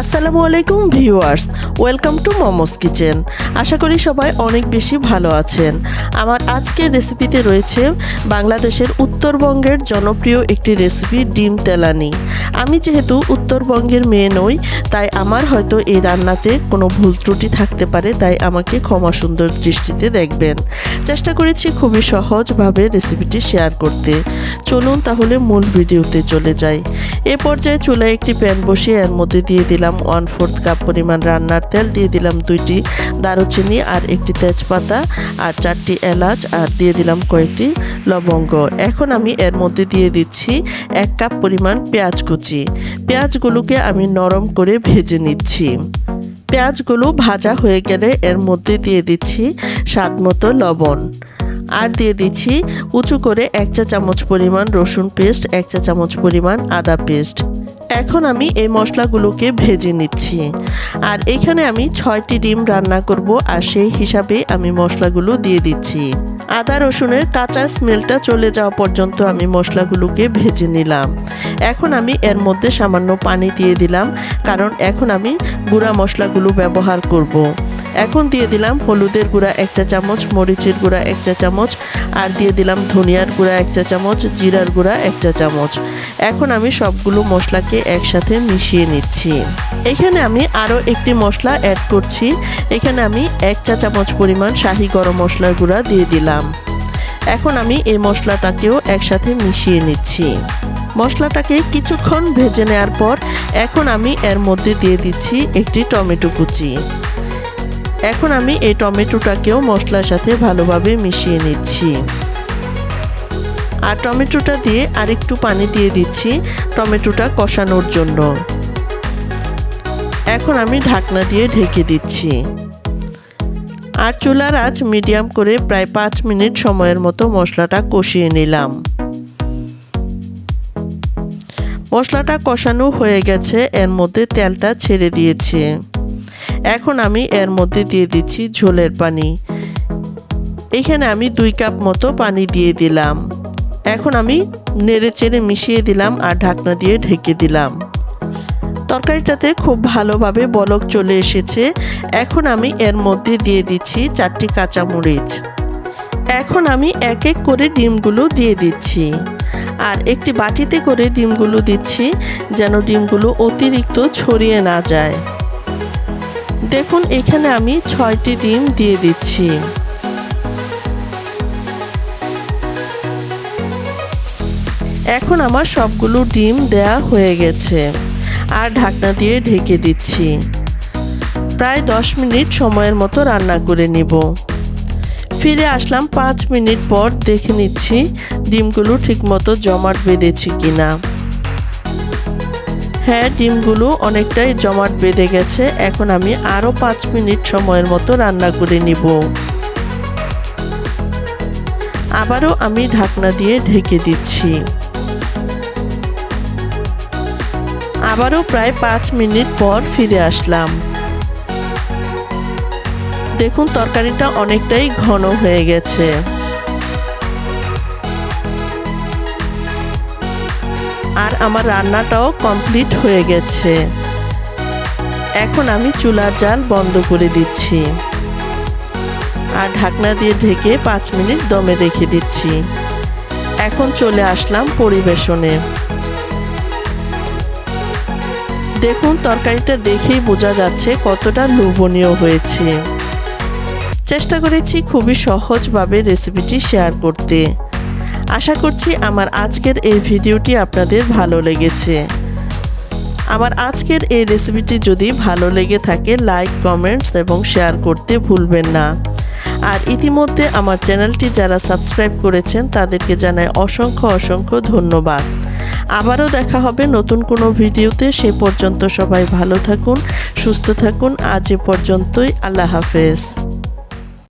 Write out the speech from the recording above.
আসসালামু আলাইকুম viewers, welcome to momos kitchen. আশা করি সবাই অনেক বেশি ভালো আছেন। আমার আজকের রেসিপিতে রয়েছে বাংলাদেশের উত্তরবঙ্গের জনপ্রিয় একটি রেসিপি ডিম তেলানি। আমি যেহেতু উত্তরবঙ্গের মেয়ে নই, তাই আমার হয়তো এই রান্নাতে কোনো ভুল ত্রুটি থাকতে পারে, তাই আমাকে ক্ষমা সুন্দর দৃষ্টিতে দেখবেন। চেষ্টা করেছি খুবই সহজভাবে রেসিপিটি শেয়ার করতে। চলুন তাহলে মূল ভিডিওতে চলে যাই। এ পর্যায়ে চুলায় একটি প্যান বসিয়ে এর মধ্যে দিয়ে দিলাম ওয়ান ফোর্থ কাপ পরিমাণ রান্নার তেল, দিয়ে দিলাম দুইটি দারুচিনি আর একটি তেজপাতা আর চারটি এলাচ আর দিয়ে দিলাম কয়েকটি লবঙ্গ। এখন আমি এর মধ্যে দিয়ে দিচ্ছি এক কাপ পরিমাণ পেঁয়াজ কুচি। পেঁয়াজগুলোকে আমি নরম করে ভেজে নিচ্ছি। পেঁয়াজগুলো ভাজা হয়ে গেলে এর মধ্যে দিয়ে দিচ্ছি স্বাদ মতো লবণ। আর দিয়ে দিচ্ছি উঁচু করে এক চা চামচ পরিমাণ রসুন পেস্ট, এক চা চামচ পরিমাণ আদা পেস্ট। এখন আমি এই মশলাগুলোকে ভেজে নিচ্ছি। আর এখানে আমি ছয়টি ডিম রান্না করব আর সেই হিসাবে আমি মশলাগুলো দিয়ে দিচ্ছি। আদা রসুনের কাঁচা স্মেলটা চলে যাওয়া পর্যন্ত আমি মশলাগুলোকে ভেজে নিলাম। এখন আমি এর মধ্যে সামান্য পানি দিয়ে দিলাম, কারণ এখন আমি গুঁড়া মশলাগুলো ব্যবহার করব। এখন দিয়ে দিলাম হলুদের গুঁড়া এক চা চামচ, মরিচের গুঁড়া এক চা চামচ, আর দিয়ে দিলাম ধনিয়ার গুঁড়া এক চা চামচ, জিরার গুঁড়া এক চা চামচ। এখন আমি সবগুলো মশলাকে একসাথে মিশিয়ে নিচ্ছি। এখানে আমি আরও একটি মশলা অ্যাড করছি। এখানে আমি এক চা চামচ পরিমাণ শাহি গরম মশলার গুঁড়া দিয়ে দিলাম। এখন আমি এই মশলাটাকেও একসাথে মিশিয়ে নিচ্ছি। মশলাটাকে কিছুক্ষণ ভেজে নেওয়ার পর এখন আমি এর মধ্যে দিয়ে দিচ্ছি একটি টমেটো কুচি। এখন আমি এই টমেটোটাকেও মশলার সাথে ভালোভাবে মিশিয়ে নিচ্ছি। আর টমেটোটা দিয়ে আরেকটু পানি দিয়ে দিচ্ছি টমেটোটা কষানোর জন্য। এখন আমি ঢাকনা দিয়ে ঢেকে দিচ্ছি। আর চুলার আঁচ মিডিয়াম করে প্রায় পাঁচ মিনিট সময়ের মতো মশলাটা কষিয়ে নিলাম। মশলাটা কষানো হয়ে গেছে, এর মধ্যে তেলটা ছেড়ে দিয়েছে। এখন আমি এর মধ্যে দিয়ে দিচ্ছি ঝোলের পানি। এখানে আমি দুই কাপ মতো পানি দিয়ে দিলাম। এখন আমি নেড়ে চেড়ে মিশিয়ে দিলাম আর ঢাকনা দিয়ে ঢেকে দিলাম। তরকারিটাতে খুব ভালোভাবে বলক চলে এসেছে। এখন আমি এর মধ্যে দিয়ে দিচ্ছি চারটি কাঁচামরিচ। এখন আমি এক এক করে ডিমগুলো দিয়ে দিচ্ছি। আর একটি বাটিতে করে ডিমগুলো দিচ্ছি যেন ডিমগুলো অতিরিক্ত ছড়িয়ে না যায়। দেখুন, এখানে আমি ছয়টি ডিম দিয়ে দিচ্ছি। এখন আমার সবগুলো ডিম দেয়া হয়ে গেছে আর ঢাকনা দিয়ে ঢেকে দিচ্ছি। প্রায় দশ মিনিট সময়ের মতো রান্না করে নিব। ফিরে আসলাম পাঁচ মিনিট পর দেখে নিচ্ছি ডিমগুলো ঠিকমতো জমাট বেঁধেছি কিনা। হ্যাঁ ডিমগুলো অনেকটাই জমাট বেঁধে গেছে। এখন আমি আরও পাঁচ মিনিট সময়ের মতো রান্না করে নিব। আবারও আমি ঢাকনা দিয়ে ঢেকে দিচ্ছি। আবারও প্রায় পাঁচ মিনিট পর ফিরে আসলাম। দেখুন, তরকারিটা অনেকটাই ঘন হয়ে গেছে। আর আমার রান্নাটাও কমপ্লিট হয়ে গেছে। এখন আমি চুলার জাল বন্ধ করে দিচ্ছি। আর ঢাকনা দিয়ে ঢেকে পাঁচ মিনিট দমে রেখে দিচ্ছি। এখন চলে আসলাম পরিবেশনে। দেখুন, তরকারিটা দেখেই বোঝা যাচ্ছে কতটা লোভনীয় হয়েছে। চেষ্টা করেছি খুবই সহজভাবে রেসিপিটি শেয়ার করতে। আশা করছি আমার আজকের এই ভিডিওটি আপনাদের ভালো লেগেছে। আমার আজকের এই রেসিপিটি যদি ভালো লেগে থাকে লাইক কমেন্টস এবং শেয়ার করতে ভুলবেন না। আর ইতিমধ্যে আমার চ্যানেলটি যারা সাবস্ক্রাইব করেছেন, তাদেরকে জানাই অসংখ্য অসংখ্য ধন্যবাদ। আবারও দেখা হবে নতুন কোনো ভিডিওতে। সে পর্যন্ত সবাই ভালো থাকুন, সুস্থ থাকুন। আজ এ পর্যন্তই। আল্লাহ হাফেজ।